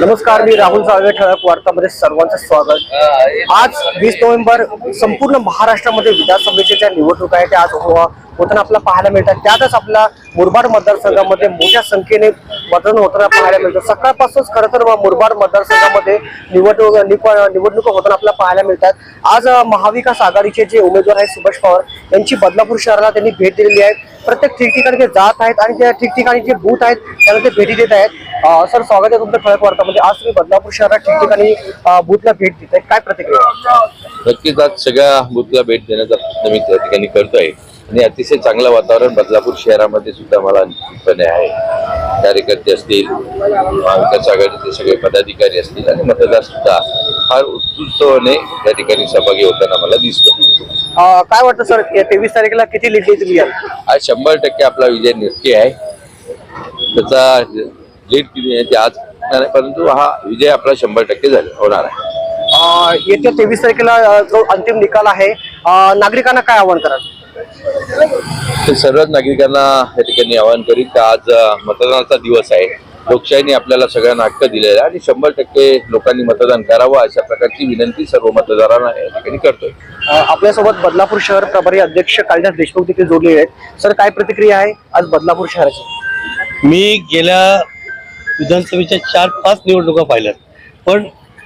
नमस्कार मी राहुल साळवे ठळक वार्तामध्ये सर्वांचं स्वागत. आज वीस नोव्हेंबर संपूर्ण महाराष्ट्रामध्ये विधानसभेच्या ज्या निवडणुका आहेत त्या आज हो- होताना आपल्याला पाहायला मिळतात. त्यातच आपला मुरबाड मतदारसंघामध्ये मोठ्या संख्येने मतदान होताना पाहायला मिळतं. सकाळपासूनच खरं तर मुरबाड मतदारसंघामध्ये निवडणूक निवड- निवडणुका होताना आपल्याला पाहायला मिळतात. आज महाविकास आघाडीचे जे उमेदवार आहेत सुभाष पवार यांची बदलापूर शहराला त्यांनी भेट दिलेली आहे. प्रत्येक ठिकठिकाणी ते जात आहेत आणि त्या ठिकठिकाणी जे बूथ आहेत त्यांना ते भेटी देत आहेत. सर स्वागत आहे तुमचं ठळक वार्तामध्ये. आज तुम्ही बदलापूर शहरात ठिकठिकाणी बूथला भेट देत आहे काय प्रतिक्रिया नक्कीच आज सगळ्या बुथला भेट देण्याचा प्रयत्न मी त्या ठिकाणी करतोय. आणि अतिशय चांगलं वातावरण बदलापूर शहरामध्ये सुद्धा मला निश्चितपणे आहे. कार्यकर्ते असतील महाविकास आघाडीचे सगळे पदाधिकारी असतील आणि मतदार सुद्धा फार उत्कृष्टपणे त्या ठिकाणी सहभागी होताना मला दिसतो काय वाटतं सर तेवीस तारखेला किती लीड तुम्ही आज शंभर टक्के आपला विजय नक्की आहे. त्याचा लीड किती आहे ते आज नाही, परंतु हा विजय आपला शंभर टक्के झाला होणार आहे. अं, येत्या तेवीस तारखेला जो अंतिम निकाल आहे नागरिकांना काय आवाहन कराल? सर्वच नागरिकांना या ठिकाणी आवाहन करीत का आज मतदानाचा दिवस आहे. लोकशाहीने आपल्याला सगळ्यांना हक्क दिलेला आहे आणि शंभर टक्के लोकांनी मतदान करावं अशा प्रकारची विनंती सर्व मतदारांना या ठिकाणी करतोय. आपल्यासोबत बदलापूर शहर प्रभारी अध्यक्ष कालिदास देशमुख देखील जोडलेले आहेत. सर काय प्रतिक्रिया आहे आज बदलापूर शहराची? मी गेल्या विधानसभेच्या चार पाच निवडणुका पाहिल्यात. पण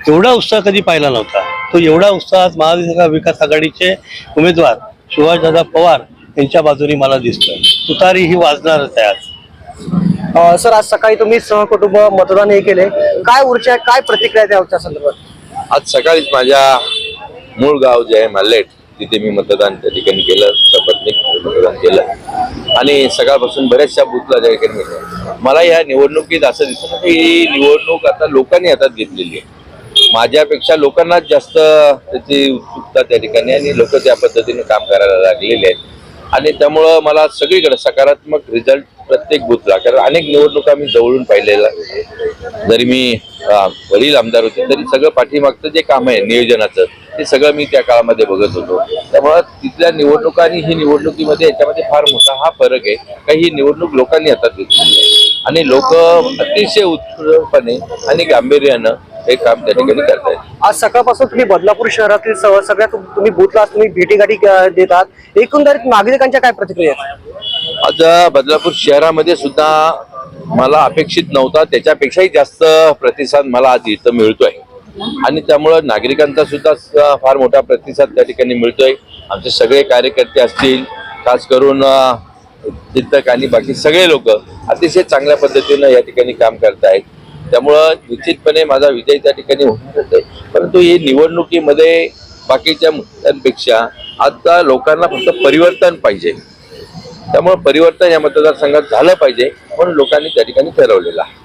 एवढा उत्साह कधी पाहिला नव्हता. तो एवढा उत्साह आज महाविकास विकास आघाडीचे उमेदवार सुभाषदादा पवार यांच्या बाजूने मला दिसतोय. तुतारी ही वाजणारच आहे आज. अं, सर आज सकाळी तुम्ही सहकुटुंब मतदान हे केले. काय ऊर्जा काय प्रतिक्रिया आहे त्या संदर्भात? आज सकाळीच माझ्या मूळ गाव जे आहे माल्लेट तिथे मी मतदान त्या ठिकाणी केलं. सपत्नीक मतदान केलं. आणि सकाळपासून बऱ्याचशा बुथला जाहीर ठिकाणी गेलो. मला या निवडणुकीत असं दिसतं की ही निवडणूक आता लोकांनी हातात घेतलेली आहे माझ्यापेक्षा लोकांनाच जास्त त्याची उत्सुकता त्या ठिकाणी आणि लोक त्या पद्धतीने काम करायला लागलेले आहेत आणि त्यामुळं मला सगळीकडे सकारात्मक रिझल्ट प्रत्येक बुथला कारण अनेक निवडणुका मी जवळून पाहिलेल्या जरी मी वडील आमदार होते तरी सगळं पाठीमागचं जे काम आहे नियोजनाचं ते सगळं मी त्या काळामध्ये बघत होतो. त्यामुळं तिथल्या निवडणुका आणि ही निवडणुकीमध्ये याच्यामध्ये फार मोठा हा फरक आहे. का ही निवडणूक लोकांनी हातात घेतलेली आहे. आणि लोक अतिशय उत्सुकपणे आणि गांभीर्यानं हे काम त्या ठिकाणी करतायत. आज सकाळपासून तुम्ही बदलापूर शहरातील सगळ्या तुम- तुम्ही बूथला तुम्ही भेटीगाठी देतात. एकंदरीत नागरिकांच्या काय प्रतिक्रिया आज बदलापूर शहरामध्ये सुद्धा मला अपेक्षित नव्हता. त्याच्यापेक्षाही जास्त प्रतिसाद मला आज इथं मिळतोय. आणि त्यामुळं नागरिकांचा सुद्धा फार मोठा प्रतिसाद त्या ठिकाणी मिळतोय. आमचे सगळे कार्यकर्ते असतील खास करून चिंतक आणि बाकी सगळे लोक अतिशय चांगल्या पद्धतीनं या ठिकाणी काम करतायत. त्यामुळं निश्चितपणे माझा विजय त्या ठिकाणी होणारच आहे परंतु ही निवडणुकीमध्ये बाकीच्या मुद्द्यांपेक्षा आता लोकांना फक्त परिवर्तन पाहिजे. त्यामुळे परिवर्तन या मतदारसंघात झालं पाहिजे म्हणून लोकांनी त्या ठिकाणी ठरवलेलं आहे.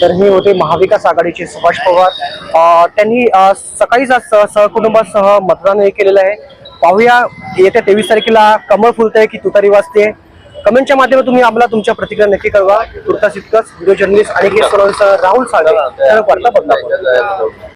तर हे होते महाविकास आघाडीचे सुभाष पवार. त्यांनी सकाळीच आज सह- सहकुटुंबासह मतदान हे केलेलं आहे. पाहूया येत्या तेवीस तारखेला कमळ फुलतंय की तुतारी वाजते. कमेंटच्या माध्यमातून तुम्ही आम्हाला तुमच्या प्रतिक्रिया नक्की कळवा. तुर्तास इतकंच व्हिडिओ जर्नलिस्ट आणि राहुल सागर ठळक वार्ता